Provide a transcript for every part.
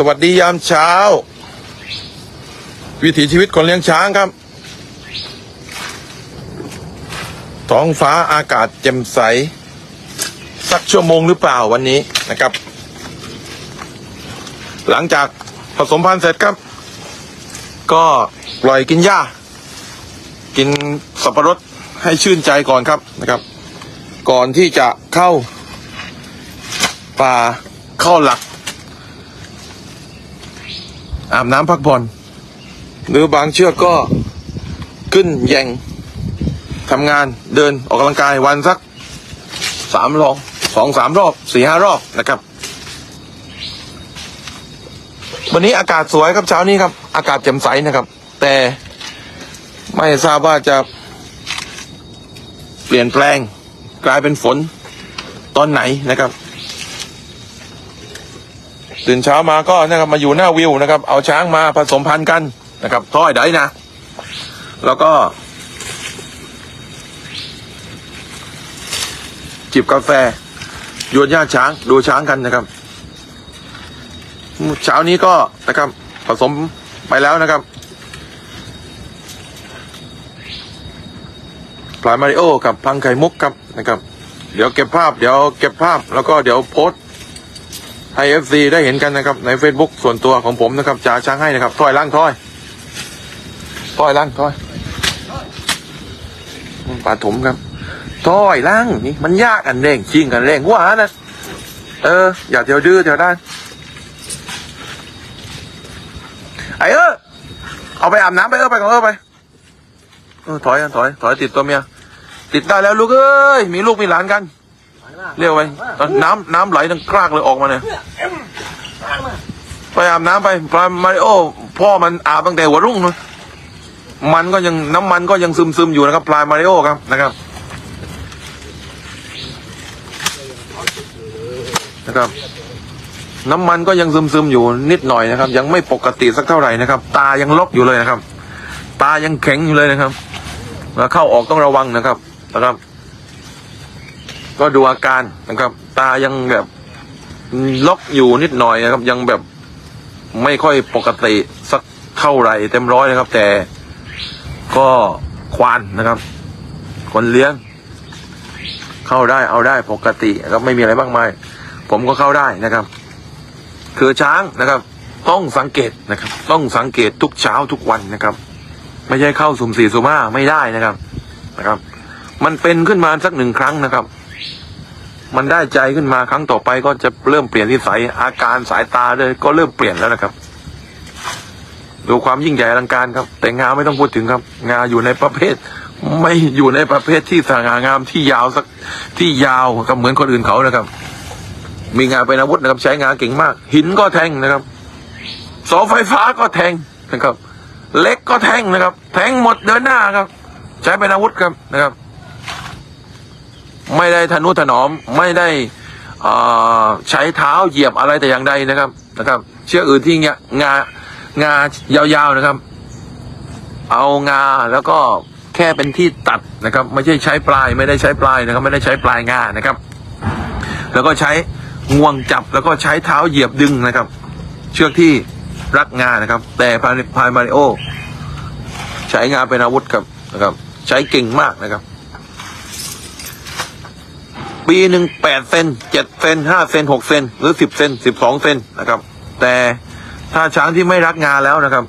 สวัสดียามเช้า วิถีชีวิตคนเลี้ยงช้างครับ ท้องฟ้าอากาศแจ่มใส สักชั่วโมงหรือเปล่าวันนี้นะครับ หลังจากผสมพันธุ์เสร็จครับ ก็ปล่อยกินหญ้า กินสับปะรดให้ชื่นใจก่อนครับนะครับ ก่อนที่จะเข้าป่าเข้าหลัก อาบน้ำพักผ่อน หรือบางเชือกก็ขึ้นแยงทำงานเดินออกกำลังกายวันสักสามรอบสองสามรอบสี่ห้ารอบนะครับ วันนี้อากาศสวยครับเช้านี้ครับ อากาศแจ่มใสนะครับ แต่ไม่ทราบว่าจะเปลี่ยนแปลงกลายเป็นฝนตอนไหนนะครับ ตื่นเช้ามาก็นะครับมาอยู่หน้าวิวนะครับ เอาช้างมาผสมพันธุ์กันนะครับท้อยได้นะ แล้วก็ จิบกาแฟโยนหญ้าช้างดูช้างกันนะครับ เช้านี้ก็นะครับ ผสมไปแล้วนะครับพลายมาริโอกับพังไข่มุกครับนะครับ เดี๋ยวเก็บภาพ เดี๋ยวเก็บภาพแล้วก็เดี๋ยวโพสต์ ให้เอฟซีได้เห็นกันนะครับ ใน Facebook ส่วนตัวของผมนะครับจ่าช้างให้นะครับถ้อยล่างถ้อยถ้อยล่างถ้อยปาถมครับถ้อยล่างนี่มันยากอันเร่งชิงกันเร่งว่านะเออ อย่าเที่ยวดื้อเที่ยวด้านไอเออเอาไปอาบน้ำไปเออไปก่อนเออไปเออถอยกันถอยถอยติดตัวเมียติดได้แล้วลูกเอ้ยมีลูกมีหลานกัน เรียกไปตอนน้ำน้ำไหลดังกรากเลยออกมาเนี่ยไปอาบน้ำไปปลามาริโอพ่อมันอาบตั้งแต่หัวรุ่งเลยมันก็ยังน้ำมันก็ยังซึมซึมๆอยู่นะครับ ปลามาริโอครับนะครับนะครับ น้ำมันก็ยังซึมซึมๆอยู่นิดหน่อยนะครับ ยังไม่ปกติสักเท่าไหร่นะครับ ตายังล็อกอยู่เลยนะครับ ตายังแข็งอยู่เลยนะครับแล้วเข้าออกต้องระวังนะครับนะครับ ก็ดูอาการนะครับ ตายังแบบล็อกอยู่นิดหน่อยนะครับ ยังแบบไม่ค่อยปกติสักเท่าไหร่เต็มร้อยนะครับ แต่ก็ควานนะครับ คนเลี้ยง เข้าได้เอาได้ปกตินะครับไม่มีอะไรมากมาย ผมก็เข้าได้นะครับ คือช้างนะครับ ต้องสังเกตนะครับ ต้องสังเกตทุกเช้าทุกวันนะครับ ไม่ใช่เข้าสุ่มสี่สุ่มห้าไม่ได้นะครับนะครับ มันเป็นขึ้นมาสักหนึ่งครั้งนะครับ มันได้ใจขึ้นมาครั้งต่อไปก็จะเริ่มเปลี่ยนที่สายอาการสายตาเลยก็เริ่มเปลี่ยนแล้วนะครับ ดูความยิ่งใหญ่อลังการครับ แต่งาไม่ต้องพูดถึงครับ งาอยู่ในประเภท ไม่อยู่ในประเภทที่สง่างามที่ยาวสักที่ยาวกับเหมือนคนอื่นเขานะครับ มีงาเป็นอาวุธนะครับ ใช้งาเก่งมาก หินก็แทงนะครับเสาไฟฟ้าก็แทงนะครับเล็กก็แทงนะครับ แทงหมดเดินหน้าครับ ใช้เป็นอาวุธครับนะครับ ไม่ได้ทนุถนอมไม่ได้ใช้เท้าเหยียบอะไรแต่อย่างใดนะครับนะครับ เชือกอื่นที่เงี้ยงางายาวๆนะครับ เอางาแล้วก็แค่เป็นที่ตัดนะครับ ไม่ใช่ใช้ปลายไม่ได้ใช้ปลายนะครับ ไม่ได้ใช้ปลายงานะครับ แล้วก็ใช้งวงจับแล้วก็ใช้เท้าเหยียบดึงนะครับ เชือกที่รักงานะครับ แต่พายพายมาริโอ ใช้งาเป็นอาวุธครับนะครับ ใช้เก่งมากนะครับ ปีหนึ่งแปดเซนเจ็ดเซนห้าเซนหกเซนหรือสิบเซนสิบสองเซนนะครับ แต่ถ้าช้างที่ไม่รักงานแล้วนะครับ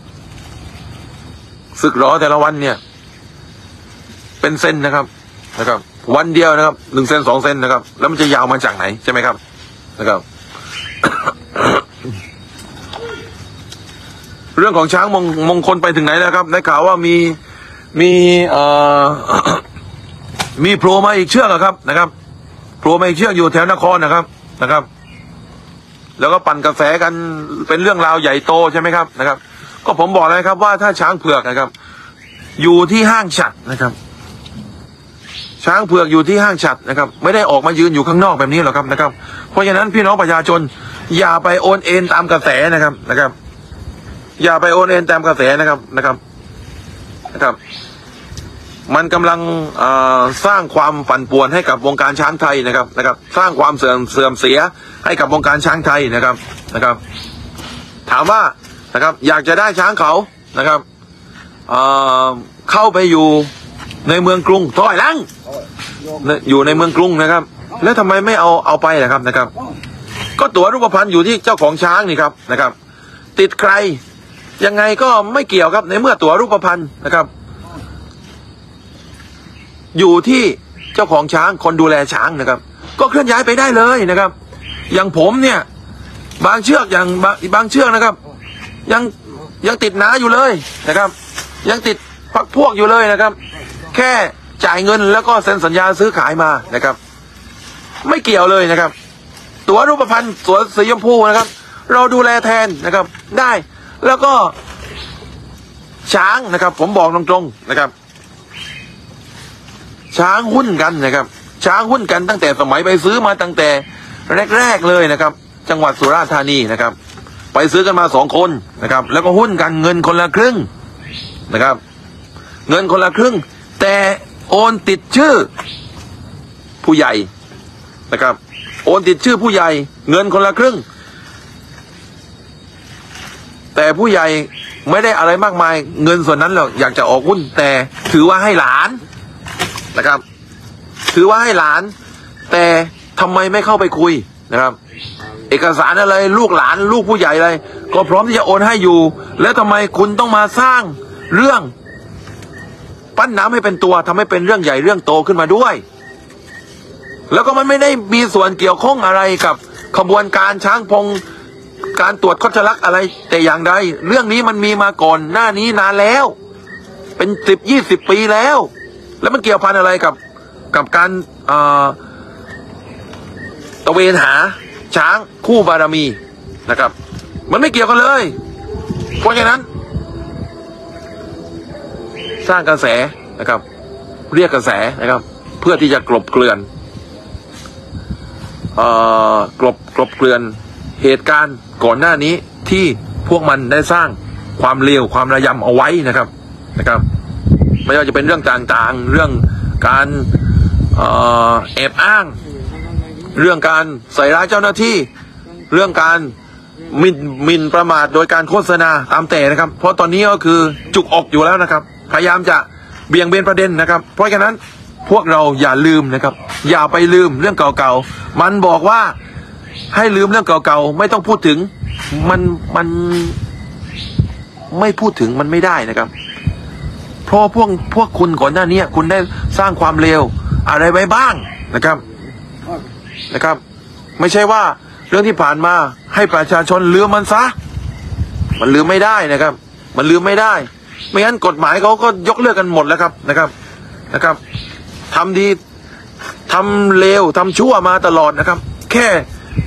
ศึกรอแต่ละวันเนี่ย เป็นเซนนะครับนะครับ วันเดียวนะครับหนึ่งเซนสองเซนนะครับ แล้วมันจะยาวมาจากไหนใช่ไหมครับนะครับ เรื่องของช้างมงมงคลไปถึงไหนแล้วครับได้ข่าวว่ามีมีเอ่อมีโผล่มาอีกเชือกอะครับนะครับ โผล่มาอีกเชือกอยู่แถวนครนะครับนะครับ แล้วก็ปั่นกระแสกันเป็นเรื่องราวใหญ่โตใช่ไหมครับนะครับ ก็ผมบอกเลยครับว่าถ้าช้างเผือกนะครับ อยู่ที่ห้างฉัดนะครับ ช้างเผือกอยู่ที่ห้างฉัดนะครับ ไม่ได้ออกมายืนอยู่ข้างนอกแบบนี้หรอกครับนะครับ เพราะฉะนั้นพี่น้องประชาชน อย่าไปโอนเอ็นตามกระแสนะครับนะครับ อย่าไปโอนเอ็นตามกระแสนะครับนะครับนะครับ มันกำลังสร้างความปั่นป่วนให้กับวงการช้างไทยนะครับนะครับ สร้างความเสื่อมเสื่อมเสียให้กับวงการช้างไทยนะครับนะครับ ถามว่านะครับอยากจะได้ช้างเขานะครับเเข้าไปอยู่ในเมืองกรุงถอยลังอยู่ในเมืองกรุงนะครับ แล้วทำไมไม่เอาเอาไปล่ะครับนะครับ ก็ตั๋วรูปพรรณอยู่ที่เจ้าของช้างนี่ครับนะครับ ติดใครยังไงก็ไม่เกี่ยวครับในเมื่อตั๋วรูปพรรณนะครับ อยู่ที่เจ้าของช้างคนดูแลช้างนะครับ ก็เคลื่อนย้ายไปได้เลยนะครับ อย่างผมเนี่ย บางเชือกอย่างบางบางเชือกนะครับ ยังยังติดหนาอยู่เลยนะครับ ยังติดพักพวกอยู่เลยนะครับ แค่จ่ายเงินแล้วก็เซ็นสัญญาซื้อขายมานะครับ ไม่เกี่ยวเลยนะครับ ตั๋วรูปพรรณสวนสีชมพูนะครับ เราดูแลแทนนะครับได้แล้วก็ช้างนะครับ ผมบอกตรงๆนะครับ ช้างหุ้นกันนะครับ ช้างหุ้นกันตั้งแต่สมัยไปซื้อมาตั้งแต่แรก ๆเลยนะครับ จังหวัดสุราษฎร์ธานีนะครับ ไปซื้อกันมาสองคนนะครับ แล้วก็หุ้นกันเงินคนละครึ่งนะครับ เงินคนละครึ่ง แต่โอนติดชื่อผู้ใหญ่นะครับ โอนติดชื่อผู้ใหญ่ เงินคนละครึ่ง แต่ผู้ใหญ่ไม่ได้อะไรมากมาย เงินส่วนนั้นเราอยากจะออกหุ้น แต่ถือว่าให้หลาน นะครับ ถือว่าให้หลาน แต่ทำไมไม่เข้าไปคุยนะครับ เอกสารอะไรลูกหลานลูกผู้ใหญ่อะไรก็พร้อมที่จะโอนให้อยู่ แล้วทำไมคุณต้องมาสร้างเรื่อง ปั้นน้ำให้เป็นตัวทำให้เป็นเรื่องใหญ่เรื่องโตขึ้นมาด้วย แล้วก็มันไม่ได้มีส่วนเกี่ยวข้องอะไรกับขบวนการช้างพงการตรวจคดชลักอะไร แต่อย่างใดเรื่องนี้มันมีมาก่อนหน้านี้นานแล้ว เป็นสิบยี่สิบปีแล้ว แล้วมันเกี่ยวพันอะไรกับกับการตะเวนหาช้างคู่บารมีนะครับ มันไม่เกี่ยวกันเลย เพราะฉะนั้น สร้างกระแสนะครับ เรียกกระแสนะครับ เพื่อที่จะกลบเกลื่อนเอ่อกลบกลบเกลื่อนเหตุการณ์ก่อนหน้านี้ที่พวกมันได้สร้างความเลวความระยำเอาไว้นะครับนะครับ ไม่ว่าจะเป็นเรื่องต่างๆ เรื่องการแอบอ้าง เรื่องการใส่ร้ายเจ้าหน้าที่ เรื่องการมินมินประมาทโดยการโฆษณาตามแต่นะครับ เพราะตอนนี้ก็คือจุกอกอยู่แล้วนะครับ พยายามจะเบี่ยงเบนประเด็นนะครับ เพราะฉะนั้นพวกเราอย่าลืมนะครับ อย่าไปลืมเรื่องเก่าๆ มันบอกว่าให้ลืมเรื่องเก่าๆ ไม่ต้องพูดถึง มันมันไม่พูดถึงมันไม่ได้นะครับ เพราะพวกพวกคุณก่อนหน้านี้คุณได้สร้างความเลวอะไรไว้บ้างนะครับนะครับ ไม่ใช่ว่าเรื่องที่ผ่านมาให้ประชาชนลืมมันซะ มันลืมไม่ได้นะครับ มันลืมไม่ได้ ไม่งั้นกฎหมายเขาก็ยกเลิกกันหมดแล้วครับนะครับนะครับทำดีทำเลวทำชั่วมาตลอดนะครับ แค่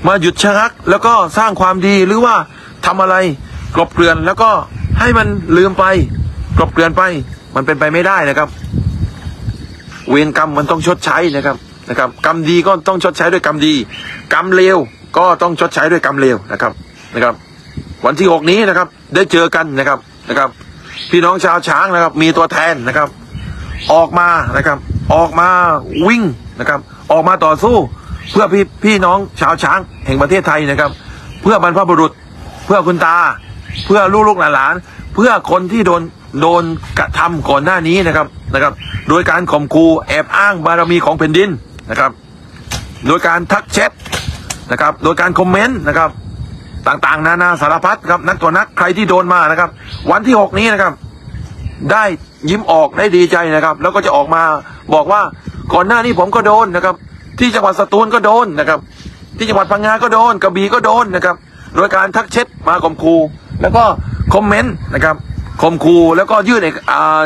มาหยุดชะงัก แล้วก็สร้างความดีหรือว่าทำอะไรกลบเกลื่อนแล้วก็ให้มันลืมไปกลบเกลื่อนไป มันเป็นไปไม่ได้นะครับ เวรกรรมมันต้องชดใช้นะครับนะครับ กรรมดีก็ต้องชดใช้ด้วยกรรมดี กรรมเลวก็ต้องชดใช้ด้วยกรรมเลวนะครับนะครับ วันที่หกนี้นะครับ ได้เจอกันนะครับนะครับ พี่น้องชาวช้างนะครับ มีตัวแทนนะครับ ออกมานะครับ ออกมาวิ่งนะครับ ออกมาต่อสู้เพื่อพี่พี่น้องชาวช้างแห่งประเทศไทยนะครับ เพื่อบรรพบุรุษ เพื่อคุณตา เพื่อลูกลูกหลาน เพื่อคนที่โดน โดนกระทำก่อนหน้านี้นะครับนะครับ โดยการข่มขู่แอบอ้างบารมีของแผ่นดินนะครับ โดยการทักแชทนะครับ โดยการคอมเมนต์นะครับ ต่างๆ นานาสารพัดครับนักตัวนักใครที่โดนมานะครับ วันที่หกนี้นะครับ ได้ยิ้มออกได้ดีใจนะครับ แล้วก็จะออกมาบอกว่าก่อนหน้านี้ผมก็โดนนะครับ ที่จังหวัดสตูลก็โดนนะครับ ที่จังหวัดพังงาก็โดนกระบี่ก็โดนนะครับ โดยการทักเช็ดมาข่มขู่แล้วก็คอมเมนต์นะครับ ข่มขู่แล้วก็ยื่นเอกอ่า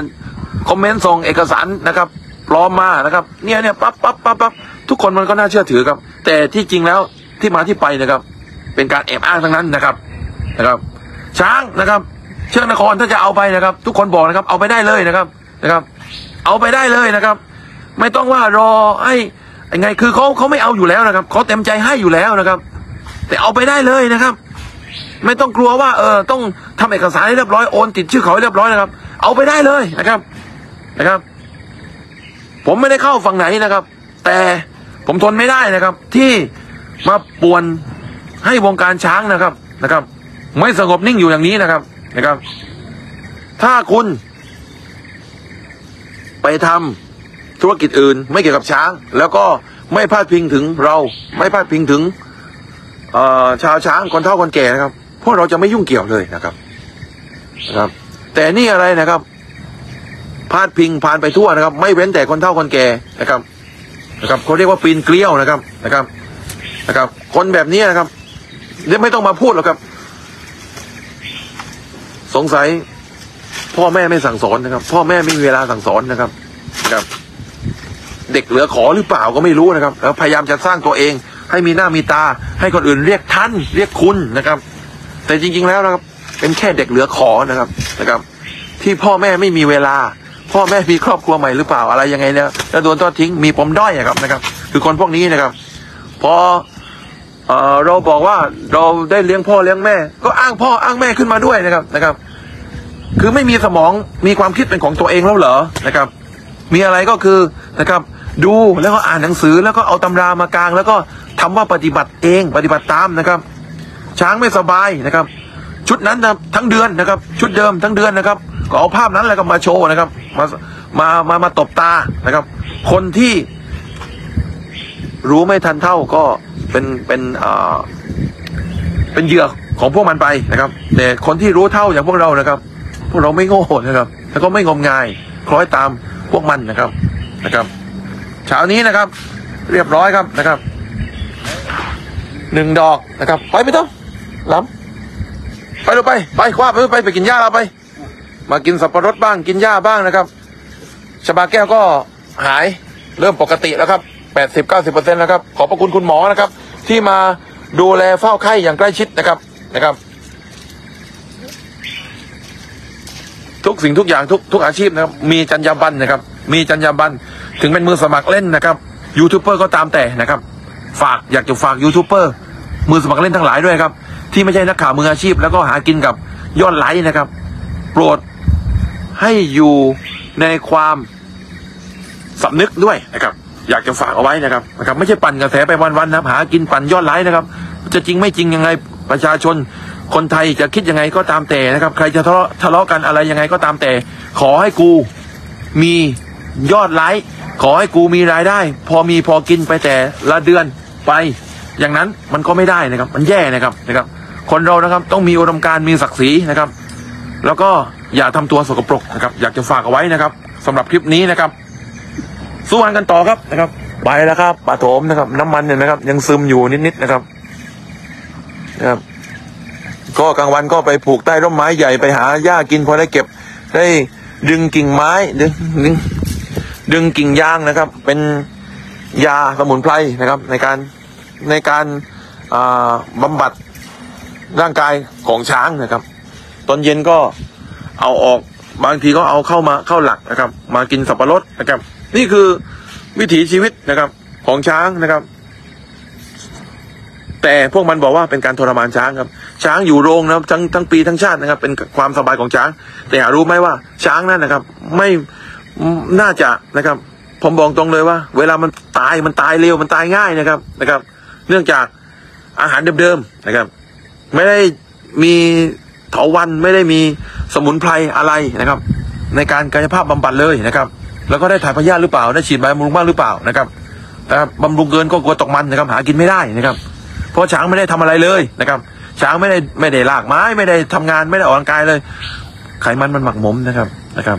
คอมเมนต์ส่งเอกสารนะครับปลอมมานะครับ เนี่ยเนี่ยปั๊บปั๊บปั๊บปั๊บทุกคนมันก็น่าเชื่อถือครับ แต่ที่จริงแล้วที่มาที่ไปนะครับ เป็นการแอบอ้างทั้งนั้นนะครับนะครับ ช้างนะครับ เชือกนครถ้าจะเอาไปนะครับ ทุกคนบอกนะครับ เอาไปได้เลยนะครับนะครับ เอาไปได้เลยนะครับ ไม่ต้องว่ารอให้ยังไงคือเขาเขาไม่เอาอยู่แล้วนะครับเขาเต็มใจให้อยู่แล้วนะครับ แต่เอาไปได้เลยนะครับ ไม่ต้องกลัวว่าเออต้องทำเอกสารให้เรียบร้อยโอนติดชื่อเขาให้เรียบร้อยนะครับ เอาไปได้เลยนะครับนะครับ ผมไม่ได้เข้าฝั่งไหนนะครับ แต่ผมทนไม่ได้นะครับ ที่มาป่วนให้วงการช้างนะครับนะครับ ไม่สงบนิ่งอยู่อย่างนี้นะครับนะครับ ถ้าคุณ ไปทำธุรกิจอื่น ไม่เกี่ยวกับช้าง แล้วก็ไม่พลาดพิงถึงเราไม่พลาดพิงถึง ชาวช้างคนเฒ่าคนแก่นะครับ พวกเราจะไม่ยุ่งเกี่ยวเลยนะครับนะครับ แต่นี่อะไรนะครับ พาดพิงผ่านไปทั่วนะครับ ไม่เว้นแต่คนเฒ่าคนแก่นะครับ นะครับเขาเรียกว่าปีนเกลียวนะครับนะครับนะครับ คนแบบนี้นะครับเดี๋ยวไม่ต้องมาพูดหรอกครับ สงสัย พ่อแม่ไม่สั่งสอนนะครับ พ่อแม่ไม่มีเวลาสั่งสอนนะครับนะครับ เด็กเหลือขอหรือเปล่าก็ไม่รู้นะครับ แล้วพยายามจะสร้างตัวเอง ให้มีหน้ามีตา ให้คนอื่นเรียกท่านเรียกคุณนะครับ แต่จริง ๆ แล้วนะครับ เป็นแค่เด็กเหลือขอนะครับนะครับ ที่พ่อแม่ไม่มีเวลา พ่อแม่มีครอบครัวใหม่หรือเปล่าอะไรยังไงเนี่ยแล้วโดนทอดทิ้งมีปมด้อยอะครับนะครับ คือคนพวกนี้นะครับพอเออเราบอกว่าเราได้เลี้ยงพ่อเลี้ยงแม่ ก็อ้างพ่ออ้างแม่ขึ้นมาด้วยนะครับนะครับ คือไม่มีสมองมีความคิดเป็นของตัวเองแล้วเหรอนะครับ มีอะไรก็คือนะครับ ดูแล้วก็อ่านหนังสือแล้วก็เอาตำรามากลางแล้วก็ ทำว่าปฏิบัติเองปฏิบัติตามนะครับ ช้างไม่สบายนะครับ ชุดนั้นนะทั้งเดือนนะครับ ชุดเดิมทั้งเดือนนะครับ ก็เอาภาพนั้นแล้วก็มาโชว์นะครับ มามามามาตบตานะครับ คนที่รู้ไม่ทันเท่าก็เป็นเป็นเอ่อเป็นเหยื่อของพวกมันไปนะครับ แต่คนที่รู้เท่าอย่างพวกเรานะครับ พวกเราไม่โง่นะครับ แล้วก็ไม่งมงาย คล้อยตามพวกมันนะครับนะครับเช้านี้นะครับ เรียบร้อยครับนะครับ หนึ่งดอกนะครับ ไปไม่ต้องล้ำไปเดูไป ไปคว้าไปไปไปกินหญ้าเราไป มากินสับปะรดบ้างกินหญ้าบ้างนะครับชบาแก้วก็หายเริ่มปกติแล้วครับแปดสิบเก้าสิบเปอร์เซ็นต์แล้วครับ ขอบพระคุณคุณหมอนะครับ ที่มาดูแลเฝ้าไข้อย่างใกล้ชิดนะครับนะครับ ทุกสิ่งทุกอย่างทุกทุกอาชีพนะครับ มีจรรยาบรรณนะครับ มีจรรยาบรรณถึงเป็นมือสมัครเล่นนะครับยูทูบเบอร์ก็ตามแต่นะครับ ฝากอยากจะฝากยูทูบเบอร์ มือสมัครเล่นทั้งหลายด้วยครับ ที่ไม่ใช่นักข่าวมืออาชีพ แล้วก็หากินกับยอดไลค์นะครับ โปรดให้อยู่ในความสำนึกด้วยนะครับ อยากจะฝากเอาไว้นะครับนะครับ ไม่ใช่ปั่นกระแสไปวันๆนะครับ หากินปั่นยอดไลค์นะครับ จะจริงไม่จริงยังไงประชาชนคนไทยจะคิดยังไงก็ตามแต่นะครับ ใครจะทะเลาะทะเลาะกันอะไรยังไงก็ตามแต่ ขอให้กูมียอดไลค์ขอให้กูมีรายได้ พอมีพอกินไปแต่ละเดือนไป อย่างนั้นมันก็ไม่ได้นะครับ มันแย่นะครับนะครับ คนเรานะครับต้องมีอุดมการมีศักดิ์ศรีนะครับ แล้วก็อย่าทำตัวสกปรกนะครับ อยากจะฝากเอาไว้นะครับสำหรับคลิปนี้นะครับ สู้งานกันต่อครับนะครับ ไปแล้วครับปาโถมนะครับ น้ำมันเนี่ยนะครับ ยังซึมอยู่นิดๆนะครับนะครับ ก็กลางวันก็ไปผูกใต้ร่มไม้ใหญ่ไปหาหญ้ากินพอได้เก็บได้ดึงกิ่งไม้ดึงดึงดึงกิ่งยางนะครับ เป็นยาสมุนไพรนะครับ ในการ ในการอ่าบำบัดร่างกายของช้างนะครับ ตอนเย็นก็เอาออกบางทีก็เอาเข้ามาเข้าหลักนะครับ มากินสับปะรดนะครับ นี่คือวิถีชีวิตนะครับของช้างนะครับ แต่พวกมันบอกว่าเป็นการทรมานช้างครับ ช้างอยู่โรงนะครับทั้งทั้งปีทั้งชาตินะครับ เป็นความสบายของช้าง แต่หารู้ไหมว่าช้างนั่นนะครับ ไม่น่าจะนะครับ ผมบอกตรงเลยว่า เวลามันตายมันตายเร็วมันตายง่ายนะครับนะครับ เนื่องจากอาหารเดิมๆนะครับ ไม่ได้มีเถาวันไม่ได้มีสมุนไพรอะไรนะครับ ในการกายภาพบำบัดเลยนะครับ แล้วก็ได้ถ่ายพยาธิหรือเปล่าได้ฉีดใบบำรุงบ้างหรือเปล่านะครับนะครับบำรุงเกินก็กลัวตกมันนะครับ หากินไม่ได้นะครับ เพราะช้างไม่ได้ทำอะไรเลยนะครับ ช้างไม่ได้ไม่ได้ลากไม้ไม่ได้ทำงานไม่ได้ออกกำลังกายเลย ไขมันมันหมักหมมนะครับนะครับ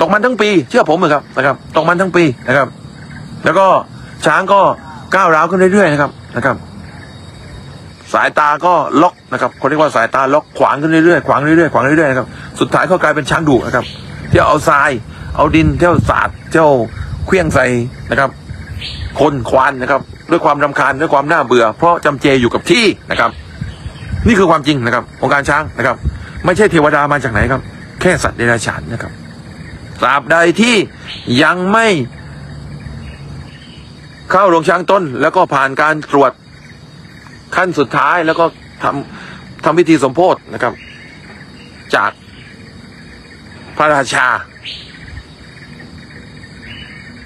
ตกมันทั้งปี เชื่อผมเลยครับนะครับตกมันทั้งปีนะครับ แล้วก็ช้างก็ ก้าวร้าวขึ้นเรื่อยๆนะครับนะครับ สายตาก็ล็อกนะครับเขาเรียกว่าสายตาล็อกขวางขึ้นเรื่อยๆขวางเรื่อยๆขวางเรื่อยๆนะครับสุดท้ายก็กลายเป็นช้างดุนะครับ เที่ยวเอาทราย เอาดินเที่ยวสาดเที่ยวเคลี้ยงใส่นะครับ คนควานนะครับ ด้วยความรำคาญด้วยความน่าเบื่อ เพราะจำเจอยู่กับที่นะครับ นี่คือความจริงนะครับของการช้างนะครับ ไม่ใช่เทวดามาจากไหนครับ แค่สัตว์เดรัจฉานนะครับตราบใดที่ยังไม่ เข้าโรงช้างต้น แล้วก็ผ่านการตรวจขั้นสุดท้ายแล้วก็ทำทำพิธีสมโพธนะครับ จากพระราชา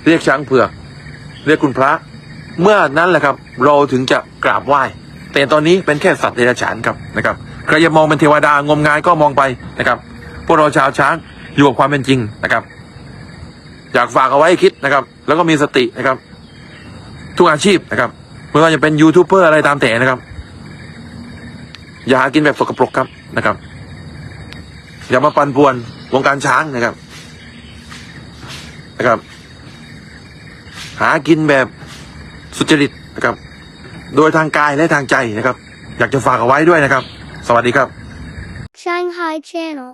เรียกช้างเผือก เรียกคุณพระ เมื่อนั้นแหละครับ เราถึงจะกราบไหว้ แต่ตอนนี้เป็นแค่สัตว์เดรัจฉานครับนะครับใครจะมองเป็นเทวดางมงายก็มองไปนะครับ พวกเราชาวช้างอยู่กับความเป็นจริงนะครับ อยากฝากเอาไว้คิดนะครับ แล้วก็มีสตินะครับ ทุกอาชีพนะครับไม่ว่าจะเป็นยูทูบเบอร์อะไรตามแต่นะครับ อย่าหากินแบบสกปรกครับนะครับ อย่ามาปันป่วนวงการช้างนะครับนะครับ หากินแบบสุจริตนะครับ โดยทางกายและทางใจนะครับ อยากจะฝากเอาไว้ด้วยนะครับ สวัสดีครับ Shanghai Channel